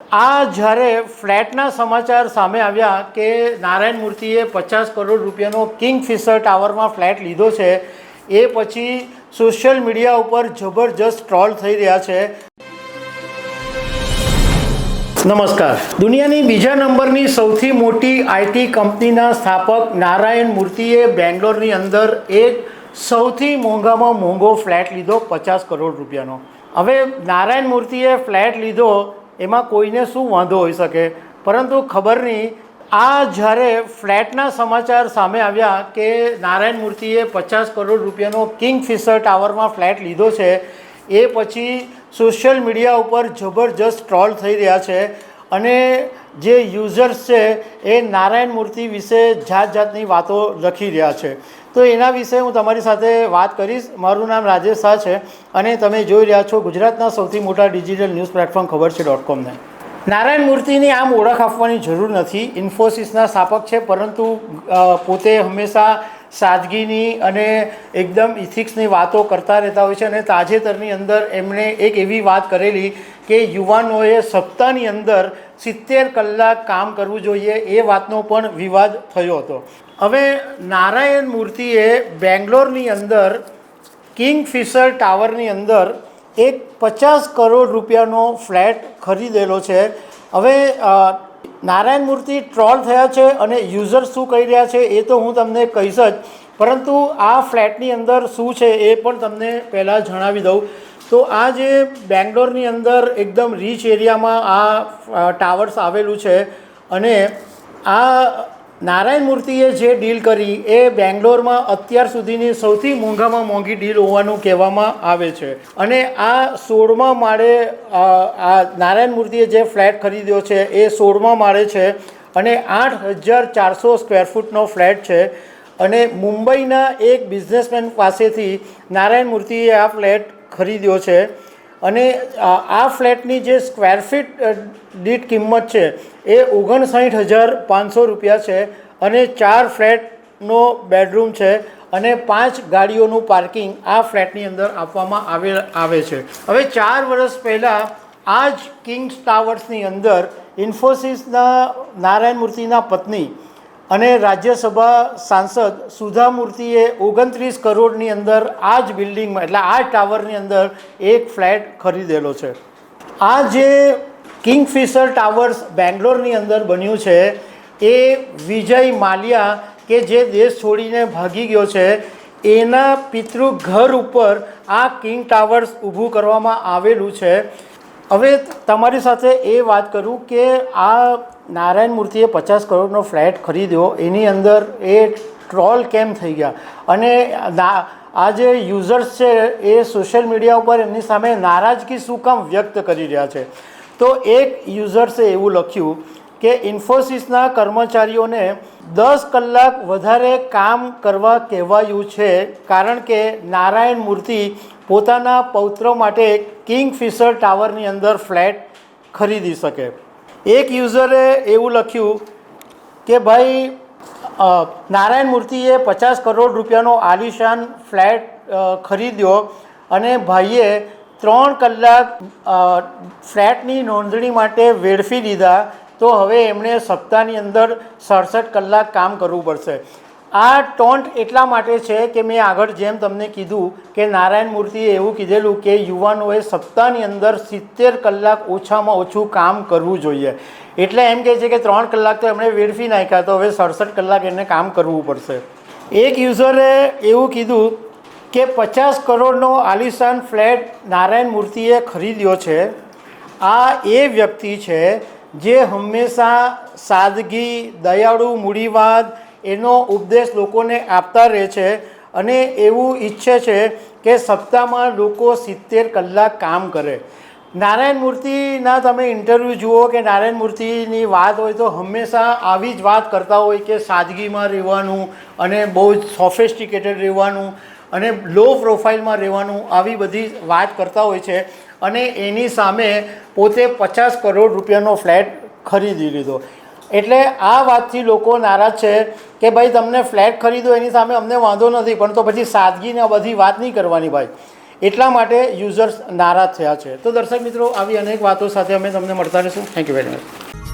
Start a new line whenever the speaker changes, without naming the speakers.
આ જ્યારે ફ્લેટના સમાચાર સામે આવ્યા કે નારાયણ મૂર્તિએ પચાસ કરોડ રૂપિયાનો કિંગફિશર ટાવરમાં ફ્લેટ લીધો છે, એ પછી સોશિયલ મીડિયા ઉપર જબરજસ્ત ટ્રોલ થઈ રહ્યા છે. નમસ્કાર. દુનિયાની બીજા નંબરની સૌથી મોટી આઈટી કંપનીના સ્થાપક નારાયણ મૂર્તિએ બેંગ્લોરની અંદર એક સૌથી મોંઘામાં મોંઘો ફ્લેટ લીધો, પચાસ કરોડ રૂપિયાનો. હવે નારાયણ મૂર્તિએ ફ્લેટ લીધો એમાં કોઈને શું વાંધો હોઈ શકે? પરંતુ ખબર નહીં, આ જ્યારે ફ્લેટના સમાચાર સામે આવ્યા કે નારાયણ મૂર્તિએ પચાસ કરોડ રૂપિયાનો કિંગફિશર ટાવરમાં ફ્લેટ લીધો છે, એ પછી સોશિયલ મીડિયા ઉપર જબરજસ્ત ટ્રોલ થઈ રહ્યા છે અને જે યુઝર્સ છે એ નારાયણ મૂર્તિ વિશે જાત જાતની વાતો લખી રહ્યા છે. તો એના વિશે હું તમારી સાથે વાત કરીશ. મારું નામ રાજેશ શાહ છે અને તમે જોઈ રહ્યા છો ગુજરાતના સૌથી મોટા ડિજિટલ ન્યૂઝ પ્લેટફોર્મ ખબર છે ડોટ કોમને. નારાયણ મૂર્તિની આમ ઓળખ આપવાની જરૂર નથી. ઇન્ફોસિસના સ્થાપક છે, પરંતુ પોતે હંમેશા સાદગીની અને એકદમ ઇથિક્સની વાતો કરતા રહેતા હોય છે અને તાજેતરની અંદર એમણે એક એવી વાત કરેલી કે યુવાનોએ સપ્તાહની અંદર સિત્તેર કલાક કામ કરવું જોઈએ એ વાતનો પણ વિવાદ થયો હતો. હવે નારાયણ મૂર્તિએ બેંગ્લોરની અંદર કિંગફિશર ટાવરની અંદર એક પચાસ કરોડ રૂપિયાનો ફ્લેટ ખરીદેલો છે. હવે નારાયણ મૂર્તિ ટ્રોલ થયા છે અને યુઝર શું કહી રહ્યા છે એ તો હું તમને કહીશ જ. પરંતુ આ ફ્લેટની અંદર શું છે એ પણ તમને પહેલાં જણાવી દઉં. તો આ જે બેંગ્લોરની અંદર એકદમ રીચ એરિયામાં આ ટાવર્સ આવેલું છે અને આ નારાયણ મૂર્તિએ જે ડીલ કરી એ બેંગ્લોરમાં અત્યાર સુધીની સૌથી મોંઘામાં મોંઘી ડીલ હોવાનું કહેવામાં આવે છે. અને આ સોળમા માળે આ નારાયણ મૂર્તિએ જે ફ્લેટ ખરીદ્યો છે એ સોળમા માળે છે અને આઠ હજાર ચારસો સ્ક્વેર ફૂટનો ફ્લેટ છે. અને મુંબઈના એક બિઝનેસમેન પાસેથી નારાયણ મૂર્તિએ આ ફ્લેટ ખરીદ્યો છે. અને આ ફ્લેટની જે સ્ક્વેર ફીટ દીઠ કિંમત છે, એ ઓગણસાઠ હજાર પાંચસો રૂપિયા છે અને ચાર ફ્લેટનો બેડરૂમ છે અને પાંચ ગાડીઓનું પાર્કિંગ આ ફ્લેટની અંદર આપવામાં આવે આવે છે. હવે ચાર વર્ષ પહેલાં આ જ કિંગ્સ ટાવર્સની અંદર ઇન્ફોસિસના નારાયણ મૂર્તિના પત્ની અને રાજ્યસભા સાંસદ સુધા મૂર્તિએ ઓગણત્રીસ કરોડની અંદર આ જ બિલ્ડિંગમાં, એટલે આ ટાવરની અંદર એક ફ્લેટ ખરીદેલો છે. આ જે કિંગફિશર ટાવર્સ બેંગ્લોરની અંદર બન્યું છે, એ વિજય માલ્યા કે જે દેશ છોડીને ભાગી ગયો છે, એના પિતૃ ઘર ઉપર આ કિંગ ટાવર્સ ઊભું કરવામાં આવેલું છે. હવે તમારી સાથે એ વાત કરું કે આ નારાયણ મૂર્તિએ પચાસ કરોડનો ફ્લેટ ખરીદ્યો. એની અંદર એ ટ્રોલ કેમ થઈ ગયા? અને આ જે યુઝર્સ છે, એ સોશિયલ મીડિયા ઉપર એમની સામે નારાજગી શું કામ વ્યક્ત કરી રહ્યા છે? તો એક યુઝર્સે એવું લખ્યું કે ઇન્ફોસિસના કર્મચારીઓને દસ કલાક વધારે કામ કરવા કહેવાયું છે, કારણ કે નારાયણ મૂર્તિ પોતાના પૌત્ર માટે કિંગફિશર ટાવરની અંદર ફ્લેટ ખરીદી શકે. એક યુઝરે એવું લખ્યું કે ભાઈ નારાયણ મૂર્તિએ પચાસ કરોડ રૂપિયાનો આલિશાન ફ્લેટ ખરીદ્યો અને ભાઈએ ત્રણ કલાક ફ્લેટની નોંધણી માટે વેડફી દીધા, તો હવે એમણે સપ્તાહની અંદર સડસઠ કલાક કામ કરવું પડશે. આ ટોન્ટ એટલા માટે છે કે મેં આગળ જેમ તમને કીધું કે નારાયણ મૂર્તિએ એવું કીધેલું કે યુવાનોએ સપ્તાહની અંદર સિત્તેર કલાક ઓછામાં ઓછું કામ કરવું જોઈએ. એટલે એમ કહે છે કે ત્રણ કલાક તો એમણે વેડફી નાખ્યા, તો હવે સડસઠ કલાક એમને કામ કરવું પડશે. એક યુઝરે એવું કીધું કે પચાસ કરોડનો આલિશાન ફ્લેટ નારાયણ મૂર્તિએ ખરીદ્યો છે. આ એ વ્યક્તિ છે જે હંમેશા સાદગી, દયાળુ, મૂડીવાદ એનો ઉપદેશ લોકોને આપતા રહે છે અને એવું ઈચ્છે છે કે સપ્તાહમાં લોકો સિત્તેર કલાક કામ કરે. નારાયણ મૂર્તિના તમે ઇન્ટરવ્યૂ જુઓ કે નારાયણ મૂર્તિની વાત હોય તો હંમેશા આવી જ વાત કરતા હોય કે સાદગીમાં રહેવાનું અને બહુ જ સોફિસ્ટિકેટેડ રહેવાનું અને લો પ્રોફાઇલમાં રહેવાનું આવી બધી વાત કરતા હોય છે અને એની સામે પોતે પચાસ કરોડ રૂપિયાનો ફ્લેટ ખરીદી લીધો. એટલે આ વાતથી લોકો નારાજ છે કે ભાઈ તમને ફ્લેટ ખરીદો એની સામે અમને વાંધો નથી, પણ તો પછી સાદગીને બધી વાત નહીં કરવાની ભાઈ. એટલા માટે યુઝર્સ નારાજ થયા છે. તો દર્શક મિત્રો, આવી અનેક વાતો સાથે અમે તમને મળતા રહીશું. Thank you very much